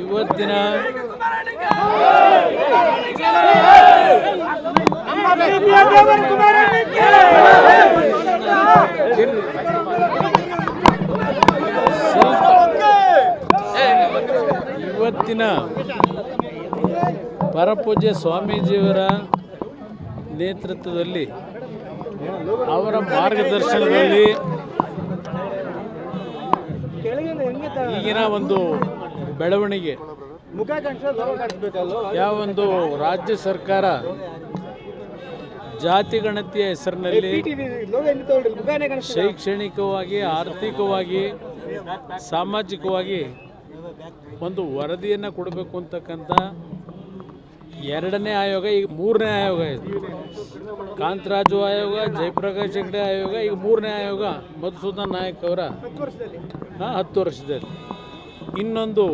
ಇವತ್ತಿನ ಇವತ್ತಿನ ಪರಪೂಜ್ಯ ಸ್ವಾಮೀಜಿಯವರ ನೇತೃತ್ವದಲ್ಲಿ ಅವರ ಮಾರ್ಗದರ್ಶನದಲ್ಲಿ ಈಗಿನ ಒಂದು ಬೆಳವಣಿಗೆ ಯಾವ ಒಂದು ರಾಜ್ಯ ಸರ್ಕಾರ ಜಾತಿ ಗಣತಿಯ ಹೆಸರಿನಲ್ಲಿ ಶೈಕ್ಷಣಿಕವಾಗಿ ಆರ್ಥಿಕವಾಗಿ ಸಾಮಾಜಿಕವಾಗಿ ಒಂದು ವರದಿಯನ್ನು ಕೊಡಬೇಕು ಅಂತಕ್ಕಂಥ ಎರಡನೇ ಆಯೋಗ ಈಗ ಮೂರನೇ ಆಯೋಗ ಇದು. ಕಾಂತರಾಜು ಆಯೋಗ, ಜಯಪ್ರಕಾಶ್ ಹೆಗ್ಡೆ ಆಯೋಗ, ಈಗ ಮೂರನೇ ಆಯೋಗ, ಮಧುಸೂದನ್ ನಾಯಕ್ ಅವರ. ಹಾಂ, ಹತ್ತು ವರ್ಷದಲ್ಲಿ. ಇನ್ನೊಂದು,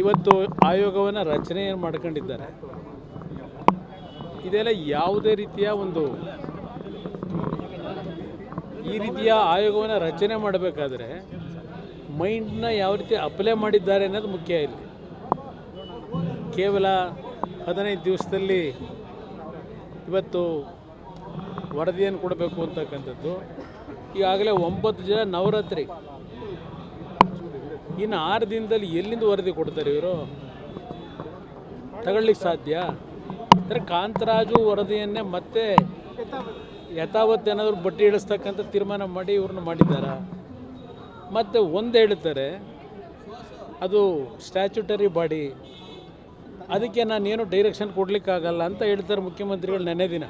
ಇವತ್ತು ಆಯೋಗವನ್ನು ರಚನೆ ಮಾಡ್ಕೊಂಡಿದ್ದಾರೆ? ಇದೆಲ್ಲ ಯಾವುದೇ ರೀತಿಯ ಒಂದು, ಈ ರೀತಿಯ ಆಯೋಗವನ್ನು ರಚನೆ ಮಾಡಬೇಕಾದ್ರೆ ಮೈಂಡ್ನ ಯಾವ ರೀತಿ ಅಪ್ಲೈ ಮಾಡಿದ್ದಾರೆ ಅನ್ನೋದು ಮುಖ್ಯ ಇಲ್ಲಿ. ಕೇವಲ ಹದಿನೈದು ದಿವಸದಲ್ಲಿ ಇವತ್ತು ವರದಿಯನ್ನು ಕೊಡಬೇಕು ಅಂತಕ್ಕಂಥದ್ದು. ಈಗಾಗಲೇ ಒಂಬತ್ತು ಜನ ನವರಾತ್ರಿ. ಇನ್ನು ಆರು ದಿನದಲ್ಲಿ ಎಲ್ಲಿಂದ ವರದಿ ಕೊಡ್ತಾರೆ ಇವರು? ತಗೊಳ್ಳಿಕ್ಕೆ ಸಾಧ್ಯ? ಅಂದರೆ ಕಾಂತರಾಜು ವರದಿಯನ್ನೇ ಮತ್ತೆ ಯಥಾವತ್ ಏನಾದರೂ ಬಟ್ಟಿ ಇಳಿಸ್ತಕ್ಕಂಥ ತೀರ್ಮಾನ ಮಾಡಿ ಇವ್ರನ್ನ ಮಾಡಿದ್ದಾರೆ? ಮತ್ತು ಒಂದು ಹೇಳ್ತಾರೆ, ಅದು ಸ್ಟ್ಯಾಚ್ಯುಟರಿ ಬಾಡಿ ಅದಕ್ಕೆ ನಾನೇನು ಡೈರೆಕ್ಷನ್ ಕೊಡಲಿಕ್ಕಾಗಲ್ಲ ಅಂತ ಹೇಳ್ತಾರೆ ಮುಖ್ಯಮಂತ್ರಿಗಳು ನೆನೆ ದಿನ.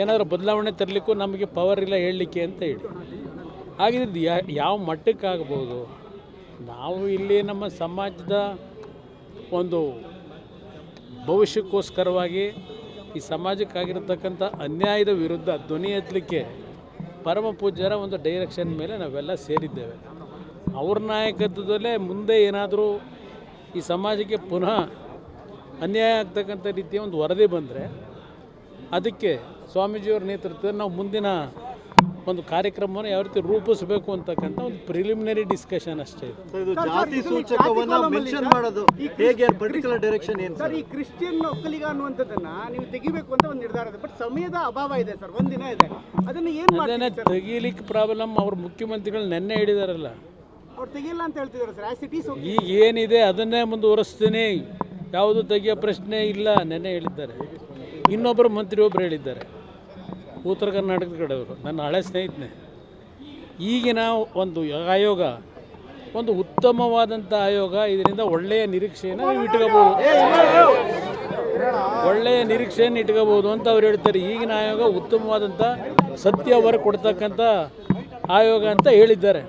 ಏನಾದರೂ ಬದಲಾವಣೆ ತರಲಿಕ್ಕೂ ನಮಗೆ ಪವರ್ ಇಲ್ಲ ಹೇಳಲಿಕ್ಕೆ ಅಂತ ಹೇಳಿ. ಹಾಗಿದ್ದು ಯಾವ ಮಟ್ಟಕ್ಕಾಗ್ಬೋದು? ನಾವು ಇಲ್ಲಿ ನಮ್ಮ ಸಮಾಜದ ಒಂದು ಭವಿಷ್ಯಕ್ಕೋಸ್ಕರವಾಗಿ ಈ ಸಮಾಜಕ್ಕಾಗಿರತಕ್ಕಂಥ ಅನ್ಯಾಯದ ವಿರುದ್ಧ ಧ್ವನಿ ಎತ್ತಲಿಕ್ಕೆ ಪರಮ ಪೂಜ್ಯರ ಒಂದು ಡೈರೆಕ್ಷನ್ ಮೇಲೆ ನಾವೆಲ್ಲ ಸೇರಿದ್ದೇವೆ. ಅವ್ರ ನಾಯಕತ್ವದಲ್ಲೇ ಮುಂದೆ ಏನಾದರೂ ಈ ಸಮಾಜಕ್ಕೆ ಪುನಃ ಅನ್ಯಾಯ ಆಗ್ತಕ್ಕಂಥ ರೀತಿಯ ಒಂದು ವರದಿ ಬಂದರೆ ಅದಕ್ಕೆ ಸ್ವಾಮೀಜಿಯವ್ರ ನೇತೃತ್ವದಲ್ಲಿ ನಾವು ಮುಂದಿನ ಒಂದು ಕಾರ್ಯಕ್ರಮವನ್ನು ಯಾವ ರೀತಿ ರೂಪಿಸಬೇಕು ಅಂತಕ್ಕಂಥ ಒಂದು ಪ್ರಿಲಿಮಿನರಿ ಡಿಸ್ಕಷನ್ ಅಷ್ಟೇ. ಇದು ಸರ್, ಇದು ಜಾತಿ ಸೂಚಕವನ್ನ ಮೆನ್ಷನ್ ಮಾಡೋದು ಹೇಗೆ ಪರ್ಟಿಕ್ಯುಲರ್ ಡೈರೆಕ್ಷನ್ ಏನು ಸರ್? ಈ ಕ್ರಿಶ್ಚಿಯನ್ ಒಕ್ಕಲಿಗ ಅನ್ನುವಂಥದ್ದನ್ನ ನೀವು ತೆಗಿಬೇಕು ಅಂತ ಒಂದು ನಿರ್ಧಾರ ಇದೆ ಬಟ್ ಸಮಯದ ಅಭಾವ ಇದೆ ಸರ್ ಒಂದಿನ ಇದೆ. ಅದನ್ನ ಏನು ಮಾಡ್ತಾರೆ ತೆಗೀಲಿಕ್ಕೆ ಪ್ರಾಬ್ಲಮ್ ಅವ್ರ ಮುಖ್ಯಮಂತ್ರಿಗಳು ನೆನ್ನೆ ಹೇಳಿದಾರಲ್ಲ. ಅವ್ರು ತೆಗಿಲ್ಲ ಅಂತ ಹೇಳ್ತಿದ್ದಾರೆ ಸರ್ ಆಸ್ ಇಟ್ ಈಸ್ ಈಗ ಏನಿದೆ ಅದನ್ನೇ ಮುಂದುವರಿಸ್ತೀನಿ. ಯಾವುದು ತೆಗೆಯೋ ಪ್ರಶ್ನೆ ಇಲ್ಲ ನೆನ್ನೆ ಹೇಳಿದ್ದಾರೆ. ಇನ್ನೊಬ್ಬರು ಮಂತ್ರಿ ಒಬ್ಬರು ಹೇಳಿದ್ದಾರೆ. ಉತ್ತರ ಕರ್ನಾಟಕದ ಕಡೆಯವರು, ನನ್ನ ಹಳೆ ಸ್ನೇಹಿತನೇ. ಈಗಿನ ಒಂದು ಆಯೋಗ, ಒಂದು ಉತ್ತಮವಾದಂಥ ಆಯೋಗ ಇದರಿಂದ ಒಳ್ಳೆಯ ನಿರೀಕ್ಷೆಯನ್ನು ನೀವು ಇಟ್ಕೋಬೋದು. ಒಳ್ಳೆಯ ನಿರೀಕ್ಷೆಯನ್ನು ಇಟ್ಕೋಬೋದು ಅಂತ ಅವ್ರು ಹೇಳ್ತಾರೆ. ಈಗಿನ ಆಯೋಗ ಉತ್ತಮವಾದಂಥ, ಸತ್ಯ ಹೊರ ಕೊಡ್ತಕ್ಕಂಥ ಆಯೋಗ ಅಂತ ಹೇಳಿದ್ದಾರೆ.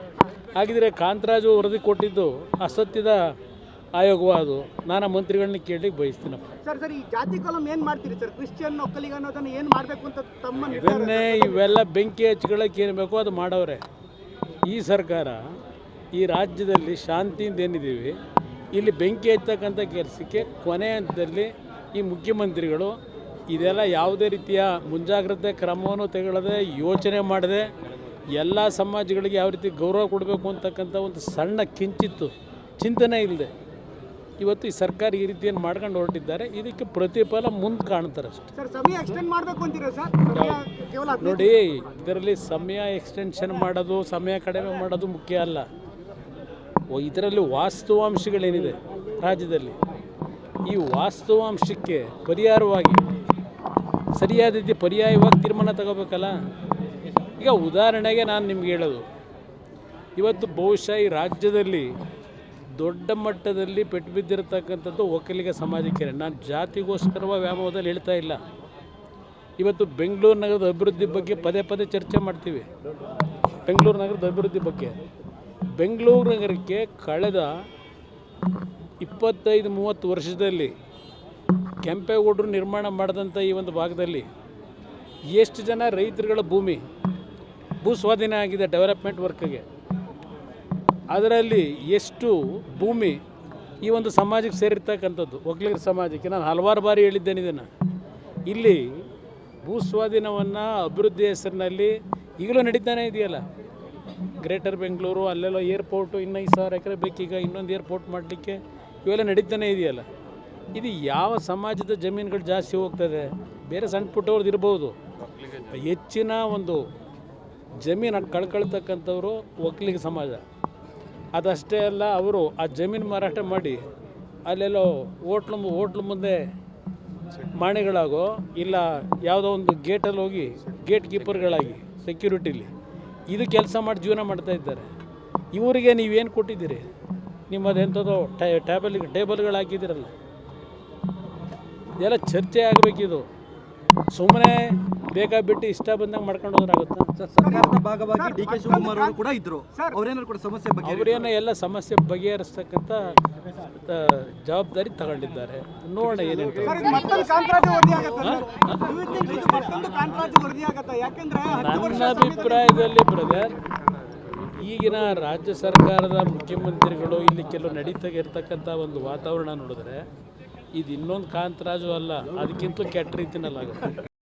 ಹಾಗಿದ್ರೆ ಕಾಂತರಾಜು ವರದಿ ಕೊಟ್ಟಿದ್ದು ಅಸತ್ಯದ ಆಯೋಗವ ಅದು ನಾನು ಮಂತ್ರಿಗಳನ್ನ ಕೇಳಲಿಕ್ಕೆ ಬಯಸ್ತೀನಪ್ಪ. ಸರ್ ಸರ್ ಈ ಜಾತಿ ಕಾಲಂ ಏನು ಮಾಡ್ತೀರಿ ಸರ್? ಕ್ರಿಶ್ಚಿಯನ್ ಒಕ್ಕಲಿಗ ಅನ್ನೋದನ್ನ ಏನು ಮಾಡಬೇಕು ಅಂತ ತಮ್ಮ ಇದನ್ನೇ ಇವೆಲ್ಲ ಬೆಂಕಿ ಹಚ್ಕೊಳ್ಳೋಕೆ ಏನು ಬೇಕೋ ಅದು ಮಾಡವ್ರೆ ಈ ಸರ್ಕಾರ ಈ ರಾಜ್ಯದಲ್ಲಿ ಶಾಂತಿಯಿಂದ ಏನಿದ್ದೀವಿ ಇಲ್ಲಿ ಬೆಂಕಿ ಹಚ್ಚತಕ್ಕಂಥ ಕೆಲಸಕ್ಕೆ ಕೊನೆ ಹಂತದಲ್ಲಿ ಈ ಮುಖ್ಯಮಂತ್ರಿಗಳು ಇದೆಲ್ಲ ಯಾವುದೇ ರೀತಿಯ ಮುಂಜಾಗ್ರತೆ ಕ್ರಮವನ್ನು ತೆಗೊಳ್ಳದೆ ಯೋಚನೆ ಮಾಡದೆ ಎಲ್ಲ ಸಮಾಜಗಳಿಗೆ ಯಾವ ರೀತಿ ಗೌರವ ಕೊಡಬೇಕು ಅಂತಕ್ಕಂಥ ಒಂದು ಸಣ್ಣ ಕಿಂಚಿತ್ತು. ಚಿಂತನೆ ಇಲ್ಲದೆ ಇವತ್ತು ಈ ಸರ್ಕಾರ ಈ ರೀತಿಯನ್ನು ಮಾಡ್ಕೊಂಡು ಹೊರಟಿದ್ದಾರೆ. ಇದಕ್ಕೆ ಪ್ರತಿಫಲ ಮುಂದೆ ಕಾಣ್ತಾರೆ ಅಷ್ಟೇ ನೋಡಿ ಇದರಲ್ಲಿ ಸಮಯ ಎಕ್ಸ್ಟೆನ್ಷನ್ ಮಾಡೋದು ಸಮಯ ಕಡಿಮೆ ಮಾಡೋದು ಮುಖ್ಯ ಅಲ್ಲ. ಇದರಲ್ಲಿ ವಾಸ್ತವಾಂಶಗಳೇನಿದೆ ರಾಜ್ಯದಲ್ಲಿ? ಈ ವಾಸ್ತವಾಂಶಕ್ಕೆ ಪರಿಹಾರವಾಗಿ ಸರಿಯಾದ ರೀತಿ ಪರ್ಯಾಯವಾಗಿ ತೀರ್ಮಾನ ತಗೋಬೇಕಲ್ಲ? ಈಗ ಉದಾಹರಣೆಗೆ ನಾನು ನಿಮ್ಗೆ ಹೇಳೋದು. ಇವತ್ತು ಬಹುಶಃ ಈ ರಾಜ್ಯದಲ್ಲಿ ದೊಡ್ಡ ಮಟ್ಟದಲ್ಲಿ ಪೆಟ್ಟು ಬಿದ್ದಿರತಕ್ಕಂಥದ್ದು ಒಕ್ಕಲಿಗ ಸಮಾಜಕ್ಕೆ ನಾನು ಜಾತಿಗೋಸ್ಕರವ ವ್ಯಾಮೋಹದಲ್ಲಿ ಹೇಳ್ತಾ ಇಲ್ಲ. ಇವತ್ತು ಬೆಂಗಳೂರು ನಗರದ ಅಭಿವೃದ್ಧಿ ಬಗ್ಗೆ ಪದೇ ಪದೇ ಚರ್ಚೆ ಮಾಡ್ತೀವಿ. ಬೆಂಗಳೂರು ನಗರದ ಅಭಿವೃದ್ಧಿ ಬಗ್ಗೆ. ಬೆಂಗಳೂರು ನಗರಕ್ಕೆ ಕಳೆದ ಇಪ್ಪತ್ತೈದು ಮೂವತ್ತು ವರ್ಷದಲ್ಲಿ ಕೆಂಪೇಗೌಡರು ನಿರ್ಮಾಣ ಮಾಡಿದಂಥ ಈ ಒಂದು ಭಾಗದಲ್ಲಿ ಎಷ್ಟು ಜನ ರೈತರುಗಳ ಭೂಮಿ ಭೂ ಸ್ವಾಧೀನ ಆಗಿದೆ ಡೆವಲಪ್ಮೆಂಟ್ ವರ್ಕ್ಗೆ. ಅದರಲ್ಲಿ ಎಷ್ಟು ಭೂಮಿ ಈ ಒಂದು ಸಮಾಜಕ್ಕೆ ಸೇರಿರ್ತಕ್ಕಂಥದ್ದು. ಒಕ್ಕಲಿಗರ ಸಮಾಜಕ್ಕೆ ನಾನು ಹಲವಾರು ಬಾರಿ ಹೇಳಿದ್ದೇನೆ ಇದನ್ನು. ಇಲ್ಲಿ ಭೂ ಸ್ವಾಧೀನವನ್ನು ಅಭಿವೃದ್ಧಿ ಹೆಸರಿನಲ್ಲಿ ಈಗಲೂ ನಡೀತಾನೆ ಇದೆಯಲ್ಲ. ಗ್ರೇಟರ್ ಬೆಂಗಳೂರು, ಅಲ್ಲೆಲ್ಲ ಏರ್ಪೋರ್ಟು, ಇನ್ನೂ ಐದು ಸಾವಿರ ಎಕರೆ ಬೇಕೀಗ, ಇನ್ನೊಂದು ಏರ್ಪೋರ್ಟ್ ಮಾಡಲಿಕ್ಕೆ ಇವೆಲ್ಲ ನಡೀತಾನೆ ಇದೆಯಲ್ಲ. ಇದು ಯಾವ ಸಮಾಜದ ಜಮೀನುಗಳು ಜಾಸ್ತಿ ಹೋಗ್ತದೆ? ಬೇರೆ ಸಣ್ಣ ಪುಟ್ಟವ್ರದ್ದು ಇರ್ಬೋದು. ಹೆಚ್ಚಿನ ಒಂದು ಜಮೀನು ಕಳ್ಕೊಳ್ತಕ್ಕಂಥವ್ರು ಒಕ್ಕಲಿಗ ಸಮಾಜ. ಅದಷ್ಟೇ ಅಲ್ಲ, ಅವರು ಆ ಜಮೀನು ಮಾರಾಟ ಮಾಡಿ ಅಲ್ಲೆಲ್ಲೋ ಹೋಟ್ಲು ಹೋಟ್ಲ್ ಮುಂದೆ ಮಾಣಿಗಳಾಗೋ, ಇಲ್ಲ ಯಾವುದೋ ಒಂದು ಗೇಟಲ್ಲಿ ಹೋಗಿ ಗೇಟ್ ಕೀಪರ್ಗಳಾಗಿ ಸೆಕ್ಯೂರಿಟಿಲಿ ಇದು ಕೆಲಸ ಮಾಡಿ ಜೀವನ ಮಾಡ್ತಾ ಇದ್ದಾರೆ. ಇವರಿಗೆ ನೀವೇನು ಕೊಟ್ಟಿದ್ದೀರಿ? ನಿಮ್ಮದೆಂಥದೋ ಟೈ ಟ್ಯಾಬಲಿಗೆ ಟೇಬಲ್ಗಳು ಹಾಕಿದ್ದೀರಲ್ಲ. ಇದೆಲ್ಲ ಚರ್ಚೆ ಆಗಬೇಕಿದು. ಸುಮ್ಮನೆ ಬೇಕಾಬಿಟ್ಟು ಇಷ್ಟ ಬಂದಂಗೆ ಮಾಡ್ಕೊಂಡು ಹೋದ್ರಾಗುತ್ತಾ ಸರ್ ಸರ್ಕಾರದ ಭಾಗವಾಗಿ ಡಿ ಕೆ ಶಿವಕುಮಾರ್ ಅವರು ಕೂಡ ಇದ್ರು. ಅವರೇನಾದ್ರು ಕೂಡ ಸಮಸ್ಯೆ ಬಗ್ಗೆ ಅವರೇನೋ ಎಲ್ಲ ಸಮಸ್ಯೆ ಬಗೆಹರಿಸ್ತಕ್ಕಂಥ ಜವಾಬ್ದಾರಿ ತಗೊಂಡಿದ್ದಾರೆ. ನೋಡೋಣ ಏನಂತ ನನ್ನ ಅಭಿಪ್ರಾಯದಲ್ಲಿ ಬ್ರದರ್ ಈಗಿನ ರಾಜ್ಯ ಸರ್ಕಾರದ ಮುಖ್ಯಮಂತ್ರಿಗಳು ಇಲ್ಲಿ ಕೆಲವು ನಡೀತಾ ಇರ್ತಕ್ಕಂಥ ಒಂದು ವಾತಾವರಣ ನೋಡಿದ್ರೆ ಇದು ಇನ್ನೊಂದು ಕಾಂತರಾಜು ಅಲ್ಲ ಅದಕ್ಕಿಂತಲೂ ಕೆಟ್ಟ ರೀತಿನಲ್ಲಾಗುತ್ತೆ.